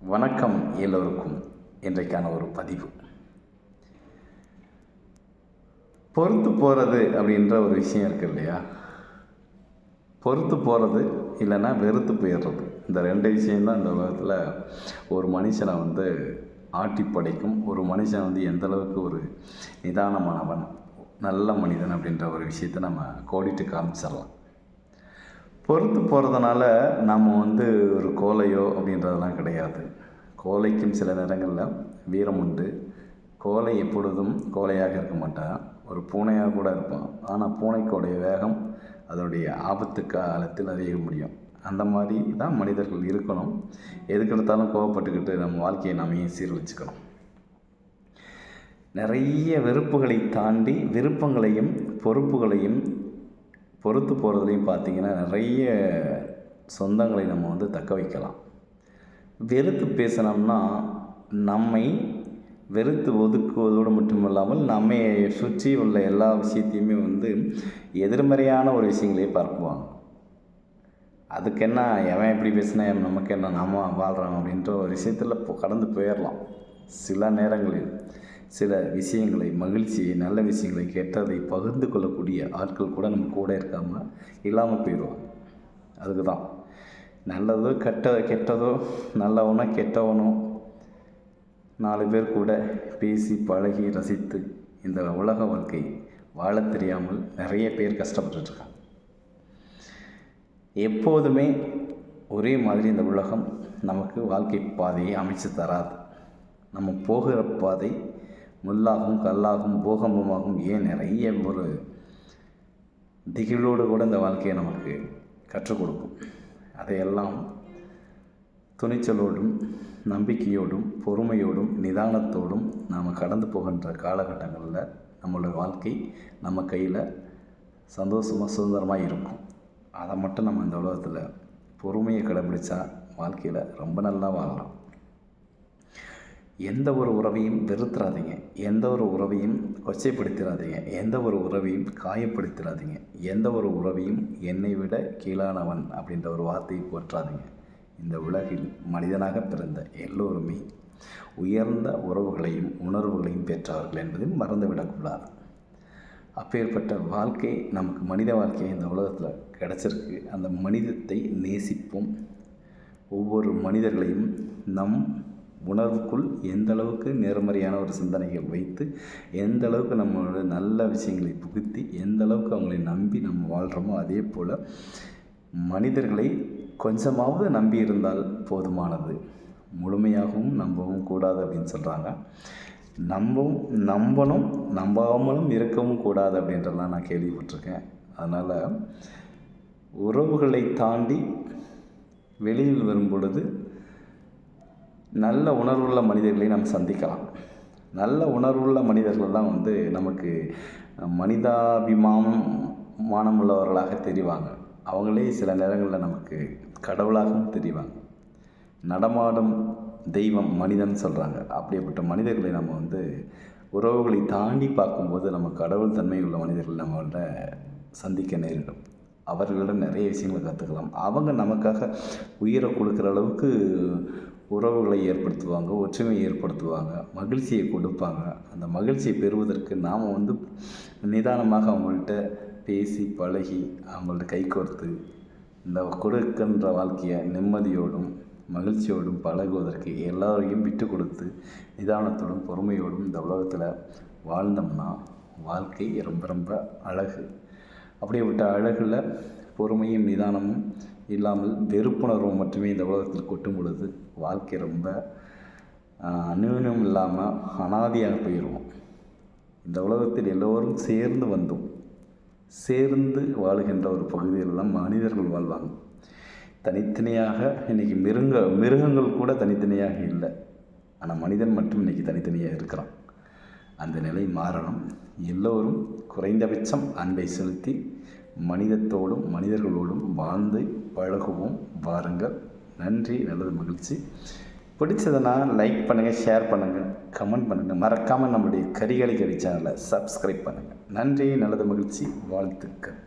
வணக்கம் எல்லோருக்கும் இன்றைக்கான ஒரு பதிவு. பொறுத்து போகிறது அப்படின்ற ஒரு விஷயம் இருக்கு இல்லையா? பொறுத்து போகிறது இல்லைன்னா வெறுத்து போயிடுறது. இந்த ரெண்டு விஷயம்தான் இந்த உலகத்தில் ஒரு மனுஷனை வந்து ஆட்டி படைக்கும். ஒரு மனுஷன் வந்து எந்த அளவுக்கு ஒரு நிதானமானவன் நல்ல மனிதன் அப்படின்ற ஒரு விஷயத்தை நம்ம கோடிட்டு காமிச்சிடலாம். பொறுத்து போகிறதுனால நம்ம வந்து ஒரு கோலையோ அப்படின்றதெல்லாம் கிடையாது. கோலைக்கும் சில நேரங்களில் வீரம் உண்டு. கோலை எப்பொழுதும் கோலையாக இருக்க மாட்டான் ஒரு பூனையாக கூட இருப்பான். ஆனால் பூனைக்கோடைய வேகம் அதோடைய ஆபத்து காலத்தில் அறிய முடியும். அந்த மாதிரி தான் மனிதர்கள் இருக்கணும். எதுக்கு எடுத்தாலும் கோவப்பட்டுக்கிட்டு நம்ம வாழ்க்கையை நாமே சீர்வச்சுக்கணும் நிறைய வெறுப்புகளை தாண்டி விருப்பங்களையும் பொறுப்புகளையும் பொறுத்து போகிறதுலையும் பார்த்திங்கன்னா நிறைய சொந்தங்களை நம்ம வந்து தக்க வைக்கலாம். வெறுத்து பேசினோம்னா நம்மை வெறுத்து ஒதுக்குவதோடு மட்டுமில்லாமல் நம்மை சுற்றி உள்ள எல்லா விஷயத்தையுமே வந்து எதிர்மறையான ஒரு விஷயங்களே பார்க்குவாங்க அதுக்கு என்ன எவன் எப்படி பேசினா நமக்கு என்ன நாம வாழ்கிறோம் அப்படின்ற ஒரு விஷயத்தில் இப்போ கடந்து போயிடலாம் சில நேரங்களில். சில விஷயங்களை மகிழ்ச்சியை நல்ல விஷயங்களை கெட்டதை பகிர்ந்து கொள்ளக்கூடிய ஆட்கள் கூட நம்ம கூட இருக்காமல் இல்லாமல் போயிடுவாங்க. அதுக்கு தான் நல்லதோ கெட்ட கெட்டதோ நல்லவனோ கெட்டவனோ நாலு பேர் கூட பேசி பழகி ரசித்து இந்த உலக வாழ்க்கை வாழ தெரியாமல் நிறைய பேர் கஷ்டப்பட்டுருக்காங்க எப்போதுமே ஒரே மாதிரி இந்த உலகம் நமக்கு வாழ்க்கை பாதையை அமைச்சு தராது. நம்ம போகிற பாதை முள்ளாகும் கல்லாகும் பூகம்பமாகும் ஏன் நிறைய ஒரு திகிலோடு கூட இந்த வாழ்க்கையை நமக்கு கற்றுக் கொடுக்கும். அதையெல்லாம் துணிச்சலோடும் நம்பிக்கையோடும் பொறுமையோடும் நிதானத்தோடும் நாம் கடந்து போகின்ற காலகட்டங்களில் நம்மளோட வாழ்க்கை நம்ம கையில் சந்தோஷமாக சுதந்திரமாக இருக்கும். அதை மட்டும் நம்ம இந்த உலகத்தில் பொறுமையை கடைபிடிச்சா வாழ்க்கையில் ரொம்ப நல்லா வாழலாம். எந்த ஒரு உறவையும் வெறுத்துறாதீங்க. எந்த ஒரு உறவையும் கொச்சைப்படுத்திடாதீங்க எந்த ஒரு உறவையும் காயப்படுத்திடாதீங்க எந்த ஒரு உறவையும் என்னை விட கீழானவன் அப்படின்ற ஒரு வார்த்தையை போற்றாதீங்க. இந்த உலகில் மனிதனாக பிறந்த எல்லோருமே உயர்ந்த உறவுகளையும் உணர்வுகளையும் பெற்றவர்கள் என்பதையும் மறந்துவிடக்கூடாது அப்பேற்பட்ட வாழ்க்கை நமக்கு மனித வாழ்க்கை இந்த உலகத்தில் கிடச்சிருக்கு. அந்த மனிதத்தை நேசிப்போம். ஒவ்வொரு மனிதர்களையும் நம் உணர்வுக்குள் எந்த அளவுக்கு நேர்மறையான ஒரு சிந்தனைகள் வைத்து எந்த அளவுக்கு நம்மளோட நல்ல விஷயங்களை புகுத்தி எந்த அளவுக்கு அவங்களை நம்பி நம்ம வாழ்கிறோமோ அதே போல் மனிதர்களை கொஞ்சமாவது நம்பி இருந்தால் போதுமானது. முழுமையாகவும் நம்பவும் கூடாது அப்படின்னு சொல்கிறாங்க நம்பவும் நம்பணும் நம்பாமலும் இருக்கவும் கூடாது அப்படின்றலாம் நான் கேள்விப்பட்டிருக்கேன். அதனால் உறவுகளை தாண்டி வெளியில் வரும் பொழுது நல்ல உணர்வுள்ள மனிதர்களை நாம் சந்திக்கலாம். நல்ல உணர்வுள்ள மனிதர்கள் தான் வந்து நமக்கு மனிதாபிமானம் மானமுள்ளவர்களாக தெரிவாங்க. அவங்களே சில நேரங்களில் நமக்கு கடவுளாகவும் தெரிவாங்க. நடமாடும் தெய்வம் மனிதன் சொல்கிறாங்க அப்படிப்பட்ட மனிதர்களை நம்ம வந்து உறவுகளை தாண்டி பார்க்கும்போது நம்ம கடவுள் தன்மை உள்ள மனிதர்கள் நம்மள்ட சந்திக்க நேரிடும். அவர்களிடம் நிறைய விஷயங்களை கற்றுக்கலாம் அவங்க நமக்காக உயிரை கொடுக்குற அளவுக்கு உறவுகளை ஏற்படுத்துவாங்க ஒற்றுமையை ஏற்படுத்துவாங்க மகிழ்ச்சியை கொடுப்பாங்க. அந்த மகிழ்ச்சியை பெறுவதற்கு நாம் வந்து நிதானமாக அவங்கள்ட்ட பேசி பழகி அவங்கள்ட்ட கை கோர்த்து இந்த கொடுக்கின்ற வாழ்க்கையை நிம்மதியோடும் மகிழ்ச்சியோடும் பழகுவதற்கு எல்லோரையும் விட்டு கொடுத்து நிதானத்தோடும் பொறுமையோடும் இந்த உலகத்தில் வாழ்ந்தோம்னா வாழ்க்கை ரொம்ப ரொம்ப அழகு. அப்படிப்பட்ட அழகில் பொறுமையும் நிதானமும் இல்லாமல் வெறுப்புணர்வும் மட்டுமே இந்த உலகத்தில் கொட்டும் பொழுது வாழ்க்கை ரொம்ப அந்யூன்யம் இல்லாமல் அனாதியாக போயிடுவோம் இந்த உலகத்தில் எல்லோரும் சேர்ந்து வந்தோம் சேர்ந்து வாழுகின்ற ஒரு பகுதியில் தான் மனிதர்கள் வாழ்வாங்க. தனித்தனியாக இன்றைக்கி மிருங்க மிருகங்கள் கூட தனித்தனியாக இல்லை. ஆனால் மனிதன் மட்டும் இன்றைக்கி தனித்தனியாக இருக்கிறான். அந்த நிலை மாறணும். எல்லோரும் குறைந்தபட்சம் அன்பை செலுத்தி மனிதத்தோடும் மனிதர்களோடும் வாழ்ந்து பழகுவோம். வாருங்கள். நன்றி நல்லது மகிழ்ச்சி. பிடிச்சதுன்னா லைக் பண்ணுங்கள் ஷேர் பண்ணுங்கள் கமெண்ட் பண்ணுங்கள் மறக்காமல் நம்முடைய கரிகளை கறி சேனலை சப்ஸ்கிரைப் பண்ணுங்கள் நன்றி நல்லது மகிழ்ச்சி. வாழ்த்துக்கள்.